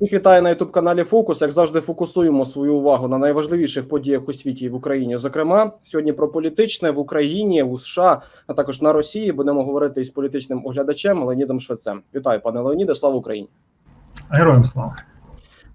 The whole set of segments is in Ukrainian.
Всіх вітаю на youtube каналі Фокус. Як завжди, фокусуємо свою увагу на найважливіших подіях у світі і в Україні. Зокрема, сьогодні про політичне в Україні, у США, а також на Росії. Будемо говорити із політичним оглядачем Леонідом Швецем. Вітаю, пане Леоніде. Слава Україні! Героям слава.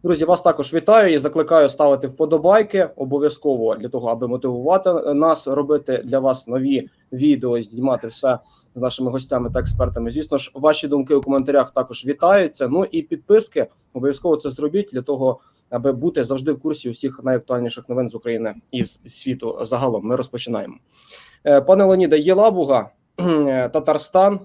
Друзі, вас також вітаю і закликаю ставити вподобайки обов'язково для того, аби мотивувати нас робити для вас нові відео, знімати все з нашими гостями та експертами. Звісно ж, ваші думки у коментарях також вітаються. Ну і підписки обов'язково це зробіть для того, аби бути завжди в курсі усіх найактуальніших новин з України і з світу. Загалом ми розпочинаємо. Е, Пане Леоніде, є лабуга Татарстан.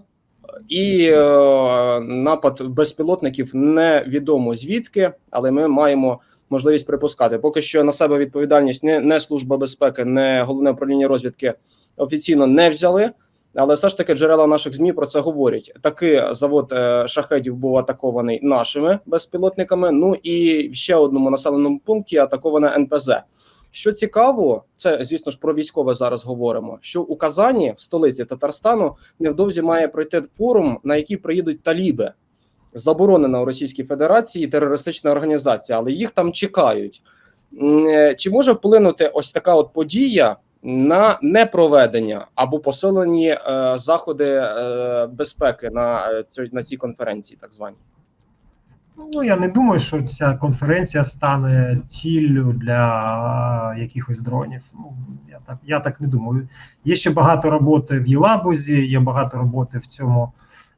І е, напад безпілотників невідомо звідки, але ми маємо можливість припускати. Поки що на себе відповідальність не, не служба безпеки, не головне управління розвідки офіційно не взяли. Але все ж таки джерела наших змі про це говорять. Такий завод е, шахедів був атакований нашими безпілотниками. Ну і ще одному населеному пункті атаковане НПЗ. Що цікаво, це звісно ж про військове зараз говоримо. Що у Казані, в столиці Татарстану, невдовзі має пройти форум, на який приїдуть таліби. Заборонена у Російській Федерації терористична організація, але їх там чекають. Е, Чи може вплинути ось така от подія на непроведення або посилені е, заходи е, безпеки на, е, на цій конференції, так званій? Ну я не думаю, що ця конференція стане ціллю для якихось дронів. Ну я так я так не думаю. Є ще багато роботи в Єлабузі, є багато роботи в цьому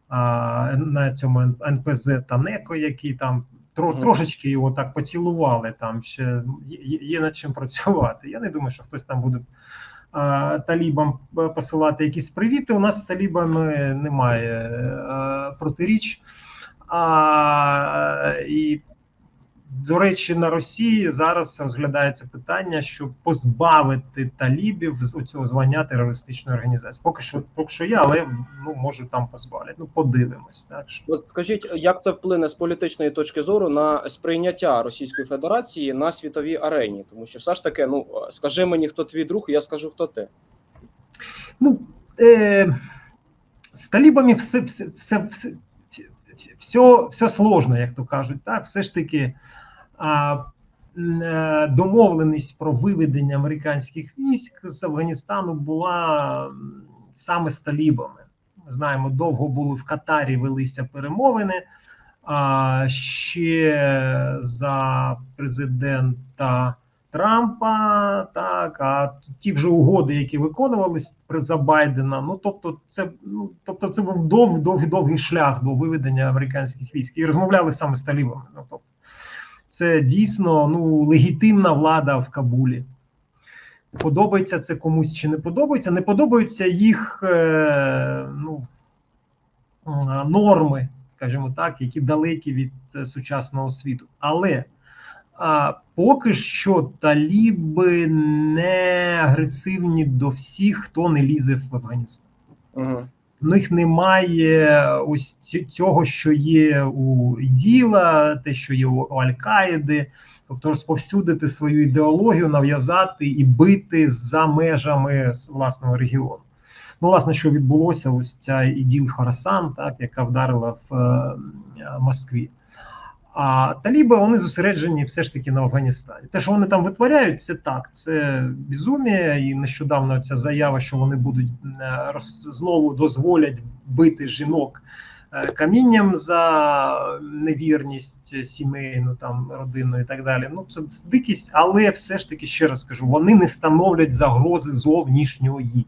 а, на цьому НПЗ та НЕКО, які там тро, трошечки його так поцілували. Там ще є, є над чим працювати. Я не думаю, що хтось там буде. а, Талібам посилати якісь привіти. У нас з талібами немає е, протиріч. А, і, до речі, на Росії зараз розглядається питання, щоб позбавити талібів з цього звання терористичної організації. Поки що, поки що є, але ну може там позбавлять. Ну подивимось. Так От скажіть, як це вплине з політичної точки зору на сприйняття Російської Федерації на світовій арені? Тому що все ж таки, ну скажи мені, хто твій друг, і я скажу, хто ти. ну е, з талібами все, все, все, все, все, все сложно, як то кажуть. Так, все ж таки. А, е, домовленість про виведення американських військ з Афганістану була саме з талібами. Ми знаємо, довго були в Катарі, велися перемовини. А ще за президента Трампа, так а ті вже угоди, які виконувались за Байдена. Ну тобто, це ну тобто, це був довгий довгий довгий шлях до виведення американських військ і розмовляли саме з талібами. Ну тобто, це дійсно ну легітимна влада в Кабулі. Подобається це комусь чи не подобається? Не подобаються їх е, ну, норми, скажімо так, які далекі від е, сучасного світу. Але а, поки що таліби не агресивні до всіх, хто не лізе в Афганістан. Угу. В них немає ось цього, що є у іділа, те, що є у Аль-Каїди, тобто розповсюдити свою ідеологію, нав'язати і бити за межами власного регіону. Ну, власне, що відбулося, ось ця іділ Хорасан, так, яка вдарила в е, Москві. А таліби вони зосереджені все ж таки на Афганістані. Те, що вони там витворяють, це так, це безумія. І нещодавно ця заява, що вони будуть е, роз- знову дозволять бити жінок е, камінням за невірність сімейну, там родинну і так далі. Ну це дикість, але все ж таки ще раз кажу, вони не становлять загрози зовнішньої.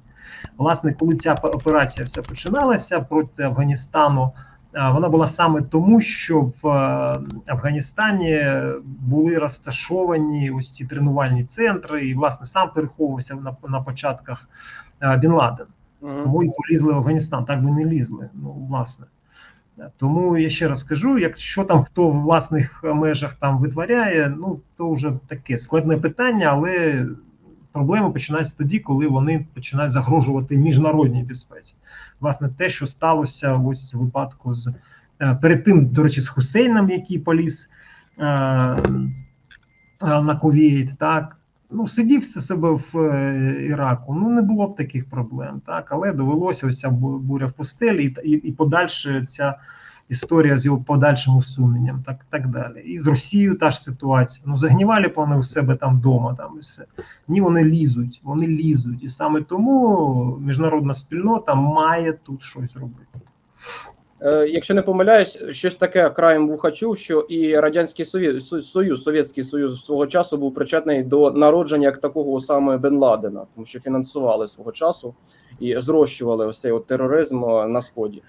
Власне, коли ця операція вся починалася проти Афганістану. Вона була саме тому, що в е, Афганістані були розташовані ось ці тренувальні центри, і власне сам переховувався на, на початках е, Бін Ладен. Тому і полізли в Афганістан. Так би не лізли. Ну власне. Тому я ще раз кажу: якщо там хто в власних межах там витворяє, ну то вже таке складне питання, але проблеми починаються тоді, коли вони починають загрожувати міжнародній безпеці. Власне, те, що сталося ось в випадку з е, перед тим, до речі, з Хусейном, який поліз е, е, на Кувейт, так. Ну, сидів себе в е, Іраку, ну не було б таких проблем, так, але довелося ось ця буря в пустелі і, і, і подальше ця історія з його подальшим усуненням, так так далі. І з Росією та ж ситуація. Ну загнівали б вони у себе там вдома, там і все. Ні, вони лізуть, вони лізуть. І саме тому міжнародна спільнота має тут щось робити. Е, Якщо не помиляюсь, щось таке краєм вуха чув, що і радянський Союз, Союз, Совєтський Союз свого часу був причетний до народження як такого саме Бен Ладена, тому що фінансували свого часу і зрощували ось цей от тероризм е, на сході.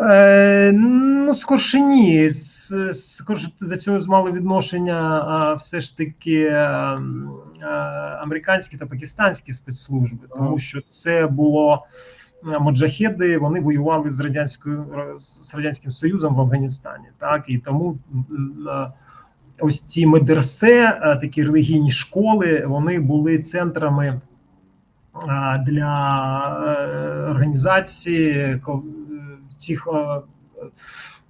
Е, ну, скорше ні. Скорше до цього мали відношення а, все ж таки а, а, американські та пакистанські спецслужби, тому що це було моджахеди, вони воювали з радянською з радянським союзом в Афганістані. Так і тому ось ці медресе, а, такі релігійні школи, вони були центрами для е, організації е, цих е,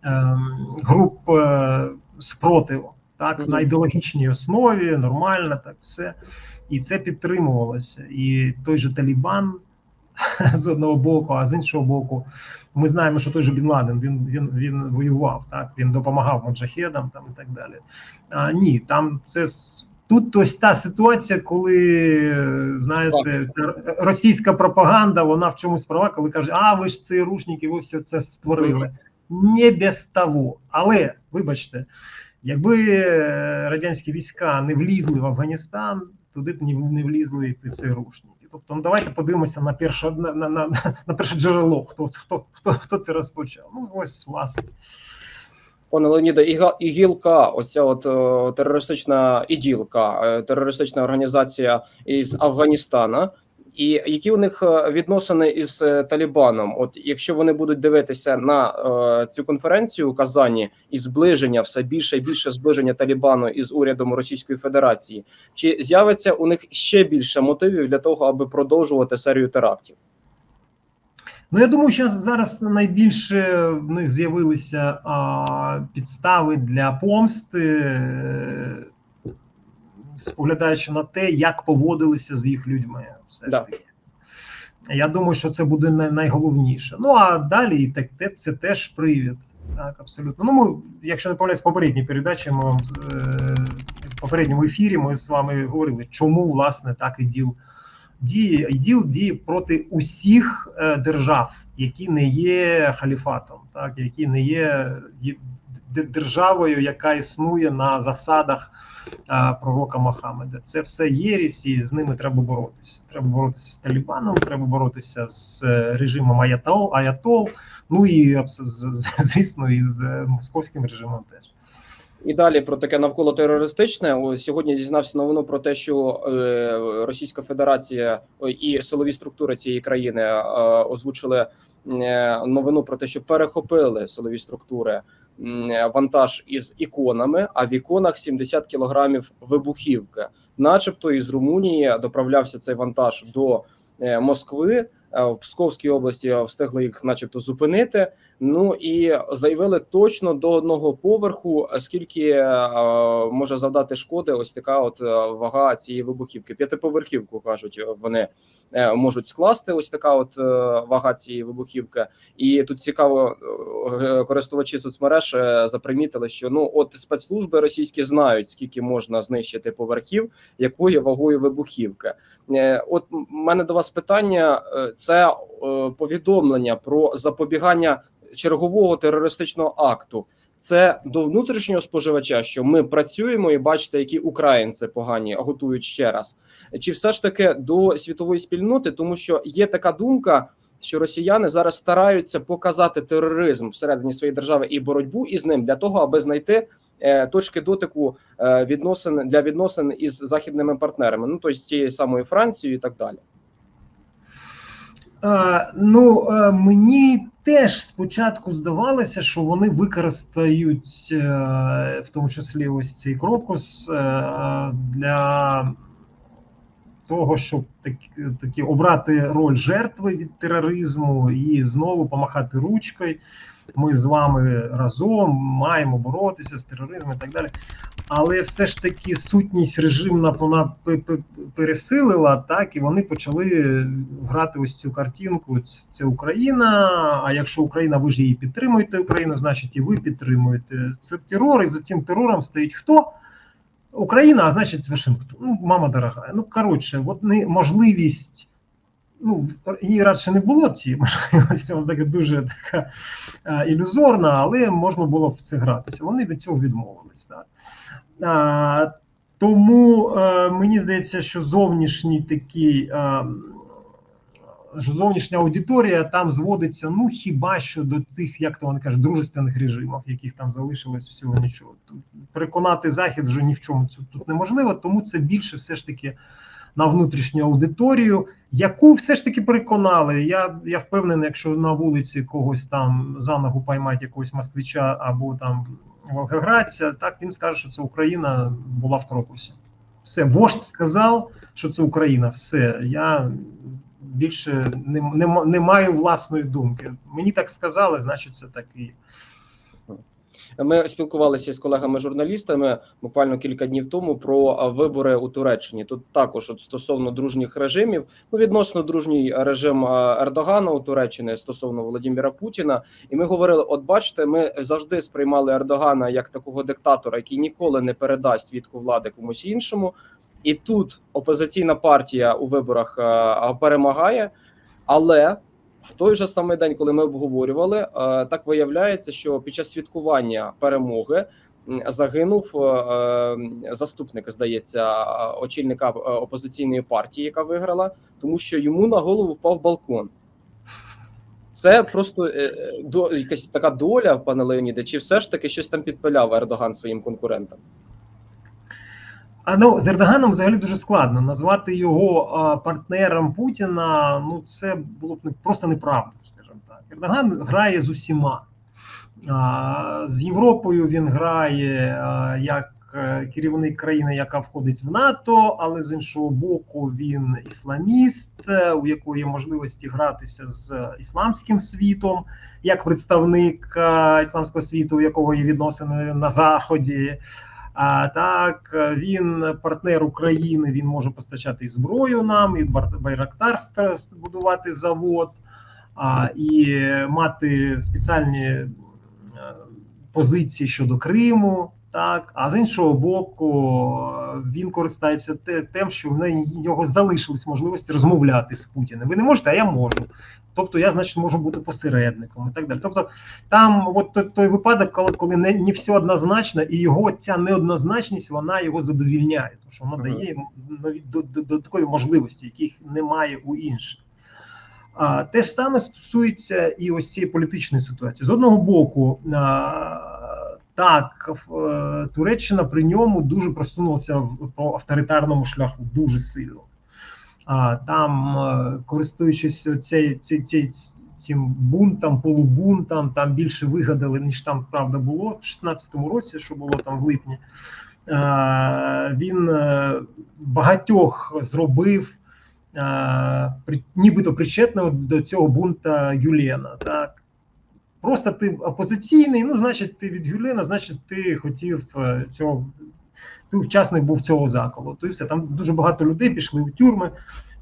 е, груп е, спротиву, так на ідеологічній основі, нормально, так все. І це підтримувалося. І той же Талібан з одного боку, а з іншого боку, ми знаємо, що той же Бін Ладен він, він, він воював, так він допомагав моджахедам там і так далі. А, ні, там це тут ось та ситуація, коли е, знаєте, ця російська пропаганда, вона в чомусь права, коли каже, а ви ж ці рушники, ви все це створили. Не без того. Але вибачте, якби е, радянські війська не влізли в Афганістан, туди б не, не влізли і ці рушники. Тобто, ну давайте подивимося на перше на, на, на, на перше джерело, хто, хто, хто, хто це розпочав. Ну ось власне. Пане Леоніде, ігілка, оця от е, терористична іділка, е, терористична організація із Афганістана. І які у них е, відносини із Талібаном? От якщо вони будуть дивитися на е, цю конференцію у Казані і зближення, все більше і більше зближення Талібану із урядом Російської Федерації, чи з'явиться у них ще більше мотивів для того, аби продовжувати серію терактів? Ну, я думаю, що зараз найбільше в них з'явилися а, підстави для помсти, е, споглядаючи на те, як поводилися з їх людьми. Все ж таки. Я думаю, що це буде най- найголовніше. Ну а далі і так те- це теж привід. Так, абсолютно. Ну, ми, якщо не помиляюсь, в попередній передачі ми вам е, в попередньому ефірі ми з вами говорили, чому власне так і діл діє іділ діє проти усіх е, держав, які не є халіфатом, так які не є державою, яка існує на засадах е, пророка Мохаммеда. Це все єрість, і з ними треба боротися. Треба боротися з Талібаном, треба боротися з е, режимом Аятол, Аятол. Ну і звісно, і з московським режимом теж. І далі про таке навколо терористичне. Ось Сьогодні дізнався новину про те, що е, Російська Федерація і силові структури цієї країни е, озвучили е, новину про те, що перехопили силові структури вантаж із іконами, а в іконах 70 кілограмів вибухівки, начебто із Румунії доправлявся цей вантаж до Москви. В Псковській області встигли їх, начебто, зупинити. Ну і заявили точно до одного поверху, скільки е, може завдати шкоди. Ось така от е, вага цієї вибухівки. П'ятиповерхівку кажуть, вони е, можуть скласти. Ось така от е, вага цієї вибухівки. І тут цікаво, е, користувачі соцмереж е, запримітили, що ну от спецслужби російські знають, скільки можна знищити поверхів, якою вагою вибухівки. Е, От мене до вас питання: е, це е, повідомлення про запобігання чергового терористичного акту. Це до внутрішнього споживача, що ми працюємо і бачите, які українці погані готують ще раз, чи все ж таки до світової спільноти, тому що є така думка, що росіяни зараз стараються показати тероризм всередині своєї держави і боротьбу із ним для того, аби знайти е, точки дотику е, відносин для відносин із західними партнерами, ну тобто з тією самою Францією і так далі. Е, ну, е, мені теж спочатку здавалося, що вони використають, е, в тому числі ось цей крокус, для того, щоб такі, такі обрати роль жертви від тероризму і знову помахати ручкою. Ми з вами разом маємо боротися з тероризмом і так далі. Але все ж таки сутність режимна вона пе- пе- пересилила, так і вони почали грати ось цю картинку. Це Україна. А якщо Україна, ви ж її підтримуєте Україну, значить і ви підтримуєте. Це терор, і за цим терором стоїть хто? Україна, а значить Вашингтон. Ну, мама дорога. Ну коротше, от не можливість. Ну, її радше не було цієї можливості, вона така дуже така е, ілюзорна, але можна було в це гратися. Вони від цього відмовились. Так. А, тому е, мені здається, що зовнішній такий. Е, зовнішня аудиторія там зводиться, ну хіба що до тих, як то вони кажуть, дружественних режимів, яких там залишилось всього нічого. Тут переконати захід вже ні в чому тут неможливо, тому це більше все ж таки на внутрішню аудиторію, яку все ж таки переконали. Я, я впевнений, якщо на вулиці когось там за ногу поймать якогось москвича або там волгоградця, так він скаже, що це Україна була в крокусі. Все, вождь сказав, що це Україна. Все, я більше не, не, не маю власної думки. Мені так сказали, значить, це так і є. Ми спілкувалися з колегами-журналістами буквально кілька днів тому про вибори у Туреччині. Тут також от стосовно дружніх режимів, ну відносно дружній режим Ердогана у Туреччині стосовно Володимира Путіна. І ми говорили: от бачите, ми завжди сприймали Ердогана як такого диктатора, який ніколи не передасть відку влади комусь іншому. І тут опозиційна партія у виборах перемагає, але в той же самий день, коли ми обговорювали, е, так виявляється, що під час святкування перемоги загинув е, е, заступник, здається, очільника опозиційної партії, яка виграла, тому що йому на голову впав балкон. Це просто до якась така доля, пане Леоніде, чи все ж таки щось там підпиляв Ердоган своїм конкурентам? А ну з Ердоганом взагалі дуже складно назвати його партнером Путіна. Ну це було б не просто неправда, скажімо так. Ердоган грає з усіма. З Європою він грає як е, керівник країни, яка входить в НАТО, але з іншого боку, він ісламіст, е, у якого є можливості гратися з ісламським світом, як представник е, ісламського світу, у якого є відносини на заході. А так е, він партнер України. Він може постачати і зброю нам, і Байрактар будувати завод, а, і мати спеціальні е, позиції щодо Криму. Так, а з іншого боку, він користається тим, що в нього залишились можливості розмовляти з Путіним. Ви не можете, а я можу. Тобто, я, значить, можу бути посередником і так далі. Тобто, там, от той, випадок, коли, коли не, не все однозначно, і його ця неоднозначність вона його задовільняє, тому що вона дає йому нові до- до- додаткові можливості, яких немає у інших. А, те ж саме стосується і ось цієї політичної ситуації. З одного боку, а, так, е, Туреччина при ньому дуже просунулася по авторитарному шляху дуже сильно. Там, е, користуючись цей, цей, цей, цим бунтом, полубунтом, там більше вигадали, ніж там правда було в 16-му році, що було там в липні. Він е, багатьох зробив нібито причетного до цього бунта Гюлена. Так? Просто ти опозиційний, ну, значить, ти від Гюлена, значить, ти хотів е, цього, ти учасник був цього заколоту. І все. Там дуже багато людей пішли в тюрми,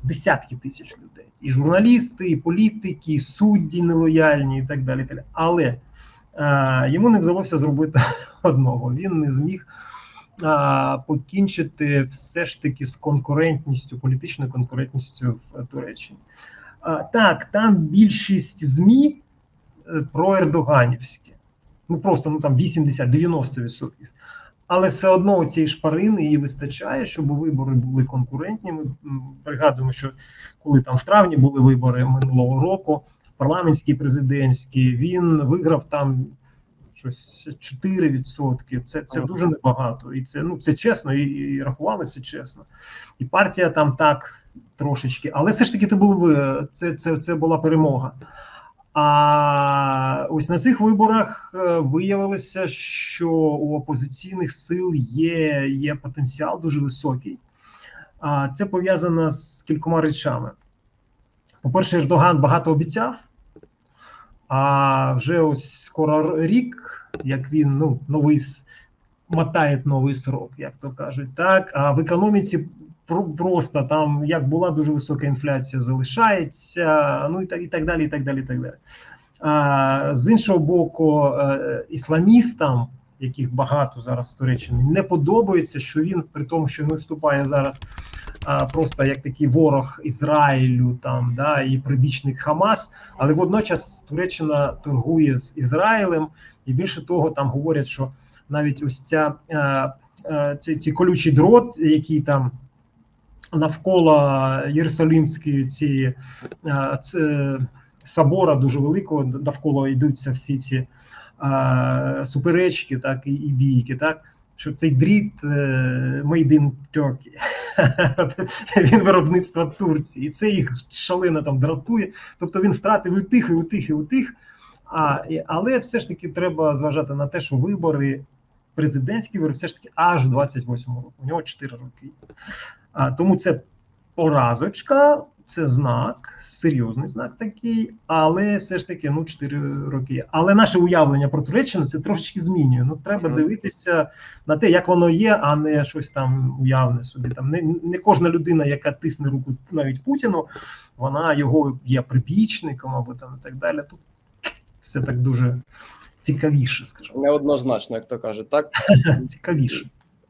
десятки тисяч людей. І журналісти, і політики, і судді нелояльні, і так далі. і так далі. Але е, йому не вдалося зробити одного. Він не зміг а, покінчити все ж таки з конкурентністю, політичною конкурентністю в Туреччині. А, так, там більшість ЗМІ е, проердоганівські. Ну просто ну там 80-90%. Але все одно цієї шпарини її вистачає, щоб вибори були конкурентніми. М, Пригадуємо, що коли там в травні були вибори минулого року, парламентські, президентські, він виграв там щось 4%. Це, це дуже небагато. І це ну це чесно, і, і рахувалося чесно. І партія там так трошечки, але все ж таки це були це, це, це була перемога. А ось на цих виборах е, виявилося, що у опозиційних сил є, є потенціал дуже високий. А це пов'язано з кількома речами. По-перше, Ердоган багато обіцяв. А вже ось скоро рік, як він ну, новий мотає новий срок, як то кажуть. Так, а в економіці просто там як була дуже висока інфляція, залишається, ну і так, і так далі. І так далі, і так далі. А, з іншого боку, е, ісламістам, яких багато зараз в Туреччині, не подобається, що він, при тому, що виступає зараз а, просто як такий ворог Ізраїлю, там да і прибічник Хамас, але водночас Туреччина торгує з Ізраїлем, і більше того, там говорять, що навіть ось ця е, е, ці, ці колючий дрот, який там навколо Єрусалимської ці, е, це, собора дуже великого, навколо йдуться всі ці е, суперечки, так і, і бійки, так. Що цей дріт in Turkey. він виробництва Турції, і це їх шалено там дратує. Тобто він втратив і тих, і у тих, і у тих. А, але все ж таки треба зважати на те, що вибори, президентські вибори, все ж таки аж в 28-му року. У нього 4 роки. А, тому це поразочка, це знак, серйозний знак такий, але все ж таки ну 4 роки. Але наше уявлення про Туреччину це трошечки змінює. Ну треба Мгм. дивитися на те, як воно є, а не щось там уявне собі. Там не, не кожна людина, яка тисне руку навіть Путіну, вона його є прибічником або там і так далі. Тут все так дуже цікавіше, скажімо. Неоднозначно, як то кажуть, так. Цікавіше.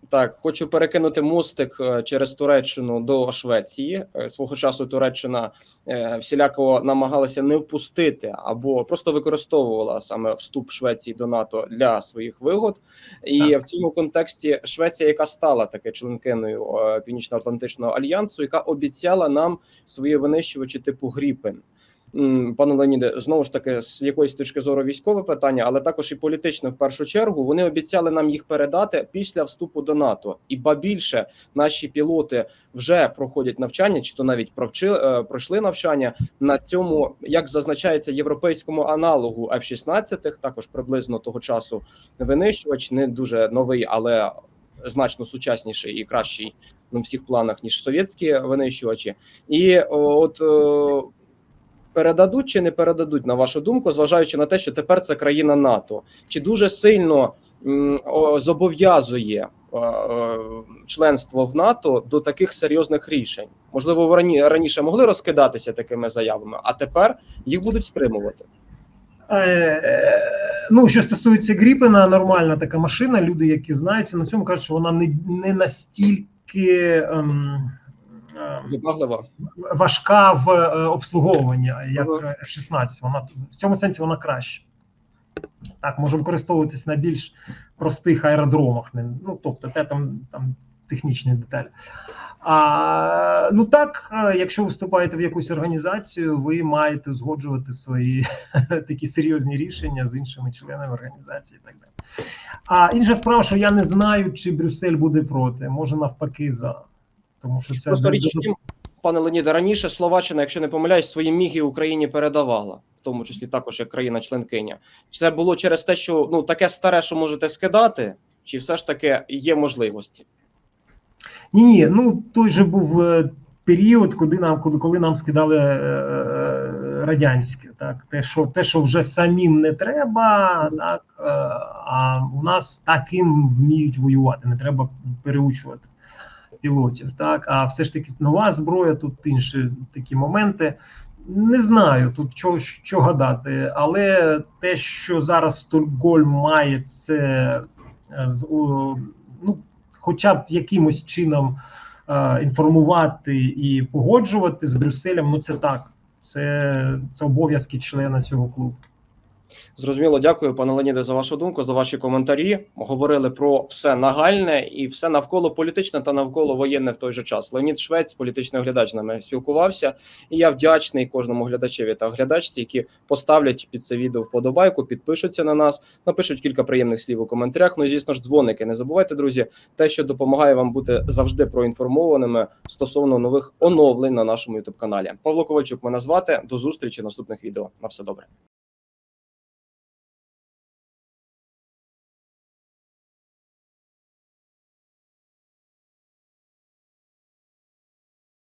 Так, хочу перекинути мостик е, через Туреччину до Швеції. Е, Свого часу Туреччина е, всіляко намагалася не впустити або просто використовувала саме вступ Швеції до НАТО для своїх вигод. І Так. в цьому контексті Швеція, яка стала таки членкиною Північно-Атлантичного альянсу, яка обіцяла нам свої винищувачі типу Гріпен. Пане Леоніде, знову ж таки, з якоїсь точки зору військове питання, але також і політичне в першу чергу. Вони обіцяли нам їх передати після вступу до НАТО. І ба більше наші пілоти вже проходять навчання, чи то навіть провчили, е, пройшли навчання на цьому, як зазначається, європейському аналогу F-16, також приблизно того часу винищувач, не дуже новий, але значно сучасніший і кращий на всіх планах ніж совєтські винищувачі. І от. Передадуть чи не передадуть, на вашу думку, зважаючи на те, що тепер це країна НАТО, чи дуже сильно зобов'язує е, е, членство в НАТО до таких серйозних рішень? Можливо, рані, раніше могли розкидатися такими заявами, а тепер їх будуть стримувати. Е, ну, що стосується Гріпена, нормальна така машина. Люди, які знаються на цьому, кажуть, що вона не, не настільки ем. Важка в е, обслуговуванні, як F-16. Вона в цьому сенсі вона краще. Так, може використовуватись на більш простих аеродромах. Ну, тобто, те там, там технічні деталі. А, ну так, е, якщо ви вступаєте в якусь організацію, ви маєте узгоджувати свої такі серйозні рішення з іншими членами організації і так далі. А інша справа, що я не знаю, чи Брюссель буде проти, може навпаки за. Тому що це Просто річ в пане Леоніде, раніше Словаччина, якщо не помиляюсь, свої міги Україні передавала, в тому числі також як країна-членкиня. Чи це було через те, що ну таке старе, що можете скидати, чи все ж таки є можливості? Ні, ні, ну той же був е, період, коли нам, коли, коли нам скидали е, е, радянське, так те, що те, що вже самим не треба, так а у нас таким вміють воювати, не треба переучувати пілотів. Так, а все ж таки нова зброя, тут інші такі моменти. Не знаю тут що, що гадати, але те, що зараз Стокгольм має це е, з ну хоча б якимось чином е, інформувати і погоджувати з Брюсселем, ну це так. Це, це обов'язки члена цього клубу. Зрозуміло, дякую, пане Леоніде, за вашу думку, за ваші коментарі. Говорили про все нагальне і все навколо політичне та навколо воєнне в той же час. Леонід Швець, політичний оглядач, нами спілкувався, і я вдячний кожному глядачеві та глядачці, які поставлять під це відео вподобайку, підпишуться на нас, напишуть кілька приємних слів у коментарях. Ну і звісно ж, дзвоники. Не забувайте, друзі, те, що допомагає вам бути завжди проінформованими стосовно нових оновлень на нашому youtube каналі. Павло Ковальчук мене звати. До зустрічі в наступних відео. На все добре.